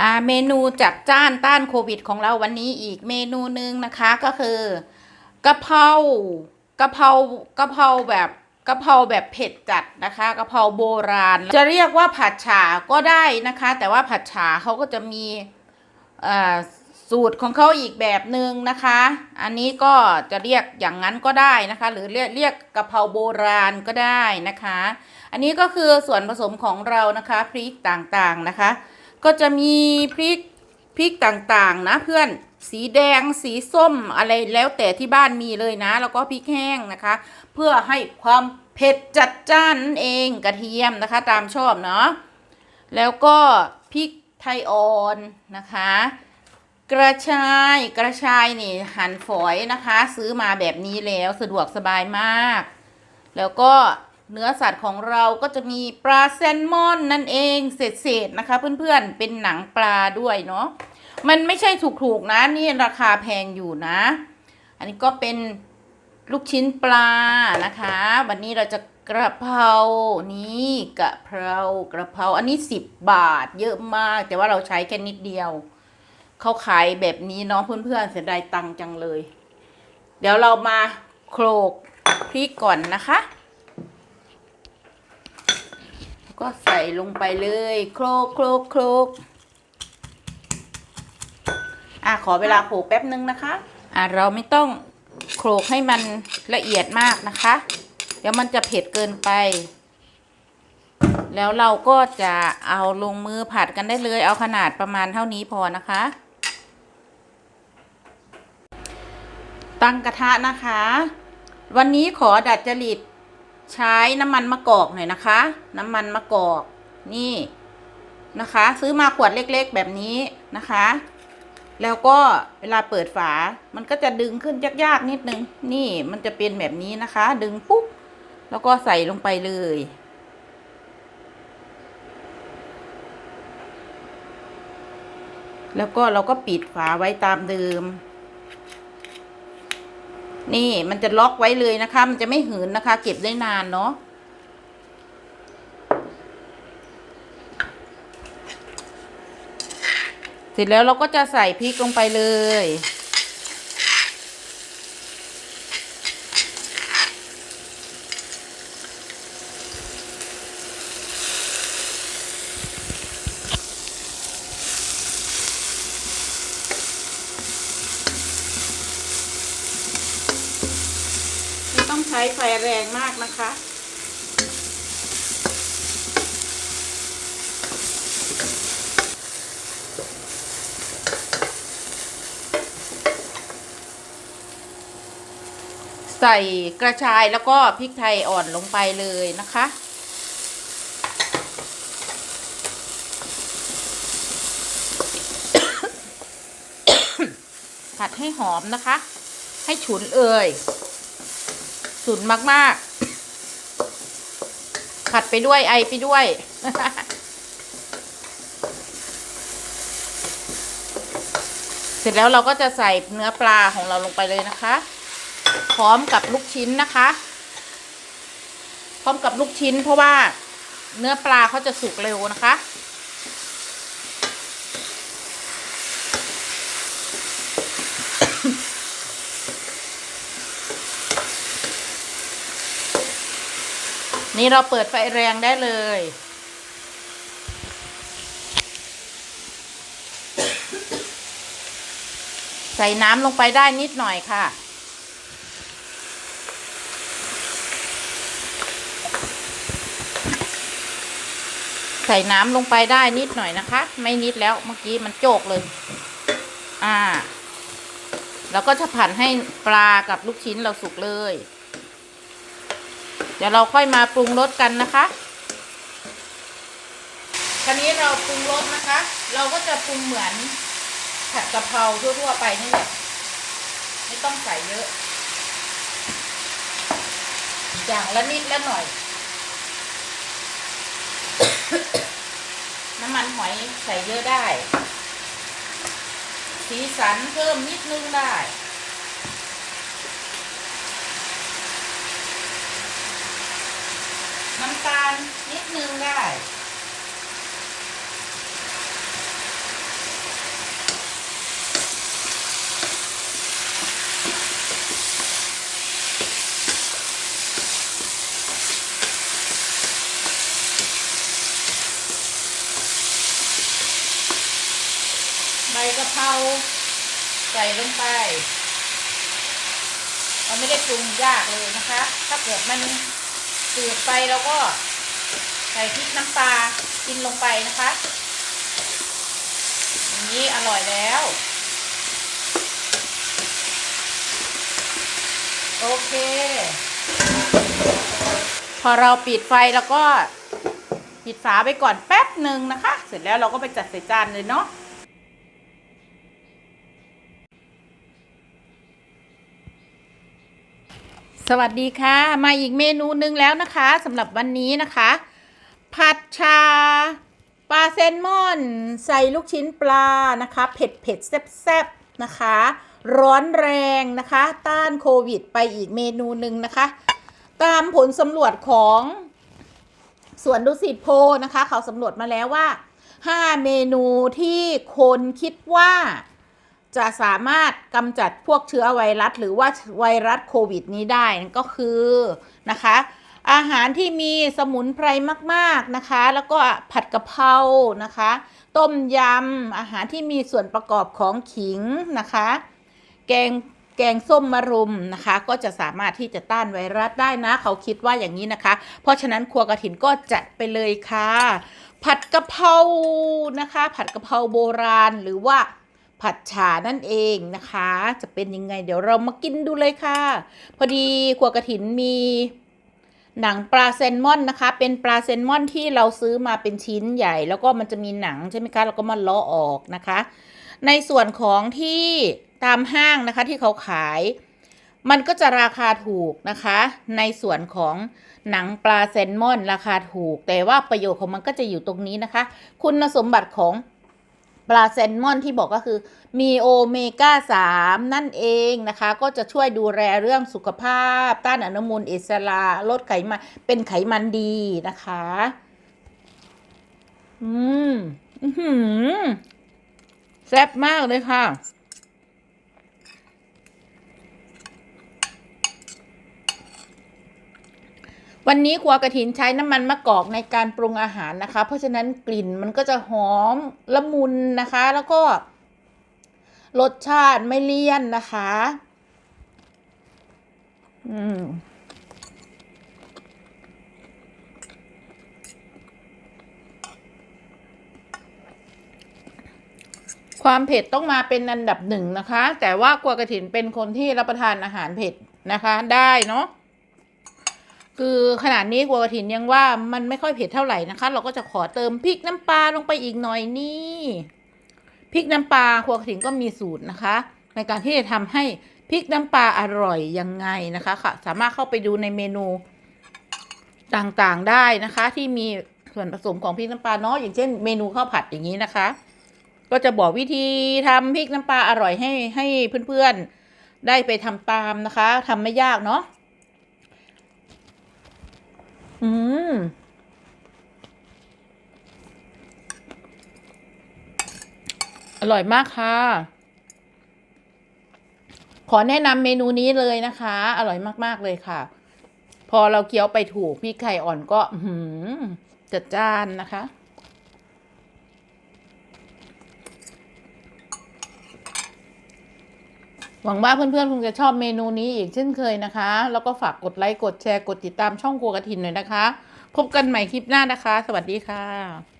อ่าเมนูจัดจ้านต้านโควิดของเราวันนี้อีกเมนูหนึ่งนะคะก็คือกะเพรากะเพรากะเพราแบบกะเพราแบบเผ็ดจัดนะคะกะเพราโบราณ จะเรียกว่าผัดฉ่าก็ได้นะคะ แต่ว่าผัดฉ่าเขาก็จะมีสูตรของเขาอีกแบบหนึ่งนะคะ อันนี้ก็จะเรียกอย่างนั้นก็ได้นะคะ หรือเรียกเรียกกะเพราโบราณก็ได้นะคะ อันนี้ก็คือส่วนผสมของเรานะคะพริกต่างๆนะคะ ก็จะมีพริกพริกต่างๆนะเพื่อนสีแดงสีส้มอะไรแล้วแต่ที่บ้านมีเลยนะ แล้วก็พริกแห้งนะคะ เพื่อให้ความเผ็ดจัดจ้านนั่นเองกระเทียมนะคะตามชอบเนาะแล้วก็พริกไทยอ่อนนะคะ กระชายกระชายนี่หั่นฝอยนะคะ ซื้อมาแบบนี้แล้วสะดวกสบายมาก แล้วก็ เนื้อสัตว์ของเราก็จะมีปลาแซลมอนนั่นเองเศษๆนะคะ เพื่อนๆเป็นหนังปลาด้วยเนาะมันไม่ใช่ถูกๆนะนี่ราคาแพงอยู่นะ อันนี้ก็เป็นลูกชิ้นปลานะคะ วันนี้เราจะกระเพรานี่กระเพรากระเพราอันนี้สิบบาทเยอะมาก แต่ว่าเราใช้แค่นิดเดียวเขาขายแบบนี้เนาะเพื่อนๆเสียดายตังจังเลย เดี๋ยวเรามาโขลกพริกก่อนนะคะ ก็ใส่ลงไปเลย โคลกโคลกโคลกอะขอเวลาโขลกแป๊บนึงนะคะ อะเราไม่ต้องโขลกให้มันละเอียดมากนะคะ เดี๋ยวมันจะเผ็ดเกินไป แล้วเราก็จะเอาลงมือผัดกันได้เลย เอาขนาดประมาณเท่านี้พอนะคะ ตั้งกระทะนะคะ วันนี้ขอดัดจริต ใช้น้ำมันมะกอกหน่อยนะคะ น้ำมันมะกอกนี่นะคะ ซื้อมาขวดเล็กๆแบบนี้นะคะ แล้วก็เวลาเปิดฝามันก็จะดึงขึ้นยากๆนิดนึง นี่มันจะเป็นแบบนี้นะคะ ดึงปุ๊บแล้วก็ใส่ลงไปเลย แล้วก็เราก็ปิดฝาไว้ตามเดิม นี่มันจะล็อกไว้เลยนะคะ มันจะไม่หืนนะคะ เก็บได้นานเนาะเสร็จแล้วเราก็จะใส่พริกลงไปเลย ใช้ไฟแรงมากนะคะ ใส่กระชายแล้วก็พริกไทยอ่อนลงไปเลยนะคะผัดให้หอมนะคะ ให้ฉุนเอ่ย ฉุนมาก ๆ ผัดไปด้วยไอไปด้วย เสร็จแล้วเราก็จะใส่เนื้อปลาของเราลงไปเลยนะคะ พร้อมกับลูกชิ้นนะคะ พร้อมกับลูกชิ้นเพราะว่าเนื้อปลาเขาจะสุกเร็วนะคะ นี่เราเปิดไฟแรงได้เลย ใส่น้ำลงไปได้นิดหน่อยค่ะ ใส่น้ำลงไปได้นิดหน่อยนะคะ ไม่นิดแล้วเมื่อกี้มันโจกเลย อ่า แล้วก็จะผัดให้ปลากับลูกชิ้นเราสุกเลย เดี๋ยวเราค่อยมาปรุงรสกันนะคะคราวนี้เราปรุงรสนะคะ เราก็จะปรุงเหมือนผัดกะเพราทั่วๆไปนี่แหละไม่ต้องใส่เยอะ อย่างละนิดละหน่อย น้ำมันหอยใส่เยอะได้ สีสันเพิ่มนิดนึงได้ น้ำตาลนิดนึงได้ ใบกะเพราใส่ลงไปเราไม่ได้ปรุงยากเลยนะคะ ถ้าเกิดมัน จืดไปเราก็ใส่พริกน้ำปลากินลงไปนะคะอย่างนี้อร่อยแล้ว โอเค พอเราปิดไฟแล้วก็ปิดฝาไปก่อนแป๊บหนึ่งนะคะ เสร็จแล้วเราก็ไปจัดใส่จานเลยเนาะ สวัสดีค่ะ มาอีกเมนูหนึ่งแล้วนะคะสำหรับวันนี้นะคะ ผัดชาปลาเซลมอน ใส่ลูกชิ้นปลานะคะ เผ็ดเผ็ดแซ่บๆนะคะ ร้อนแรงนะคะ ต้านโควิดไปอีกเมนูหนึ่งนะคะ ตามผลสำรวจของสวนดุสิตโพนะคะ เขาสำรวจมาแล้วว่า 5 เมนูที่คนคิดว่า จะสามารถกำจัดพวกเชื้อไวรัส หรือว่าไวรัสโควิดนี้ได้นั่นก็คือนะคะ อาหารที่มีสมุนไพรมากๆนะคะ แล้วก็ผัดกะเพรานะคะ ต้มยำอาหารที่มีส่วนประกอบของขิงนะคะ แกงแกงส้มมะรุมนะคะ ก็จะสามารถที่จะต้านไวรัสได้นะ เขาคิดว่าอย่างนี้นะคะ เพราะฉะนั้นครัวกระถินก็จัดไปเลยค่ะ ผัดกะเพรานะคะ ผัดกะเพราโบราณหรือว่า ผัดฉานั่นเองนะคะ จะเป็นยังไง เดี๋ยวเรามากินดูเลยค่ะ พอดีครัวกระถินมีหนังปลาแซลมอนนะคะ เป็นปลาแซลมอนที่เราซื้อมาเป็นชิ้นใหญ่ แล้วก็มันจะมีหนังใช่ไหมคะเราก็มาเลาะออกนะคะ ในส่วนของที่ตามห้างนะคะที่เขาขาย มันก็จะราคาถูกนะคะ ในส่วนของหนังปลาแซลมอนราคาถูก แต่ว่าประโยชน์ของมันก็จะอยู่ตรงนี้นะคะ คุณสมบัติของ ปลาแซลมอนที่บอกก็คือมีโอเมก้า 3 นั่นเองนะคะ ก็จะช่วยดูแลเรื่องสุขภาพ ต้านอนุมูลอิสระลดไขมันเป็นไขมันดีนะคะ อืมอืมแซ่บมากเลยค่ะ วันนี้ครัวกระถินใช้น้ำมันมะกอกในการปรุงอาหารนะคะ เพราะฉะนั้นกลิ่นมันก็จะหอมละมุนนะคะ แล้วก็รสชาติไม่เลี่ยนนะคะ อืมความเผ็ดต้องมาเป็นอันดับหนึ่งนะคะ แต่ว่ากัวกระถินเป็นคนที่รับประทานอาหารเผ็ดนะคะได้เนาะ คือขนาดนี้กัวกระถินยังว่ามันไม่ค่อยเผ็ดเท่าไหร่นะคะ เราก็จะขอเติมพริกน้ำปลาลงไปอีกหน่อยนี่พริกน้ำปลากัวกระถินก็มีสูตรนะคะ ในการที่จะทำให้พริกน้ำปลาอร่อยยังไงนะคะค่ะ สามารถเข้าไปดูในเมนูต่างๆได้นะคะ ที่มีส่วนผสมของพริกน้ำปลาเนาะอย่างเช่น เมนูข้าวผัดอย่างนี้นะคะ ก็จะบอกวิธีทำพริกน้ำปลาอร่อยให้ให้เพื่อนๆได้ไปทำตามนะคะทำไม่ยากเนาะ อืมอร่อยมากค่ะ ขอแนะนำเมนูนี้เลยนะคะ อร่อยมาก ๆ เลยค่ะ พอเราเคี้ยวไปถูกพริกไข่อ่อนก็หือจัดจ้านนะคะ หวังว่าเพื่อนๆคงจะชอบเมนูนี้อีกเช่นเคยนะคะ แล้วก็ฝากกดไลค์ กดแชร์ กดติดตามช่องครัวกระถินหน่อยนะคะ พบกันใหม่คลิปหน้านะคะ สวัสดีค่ะ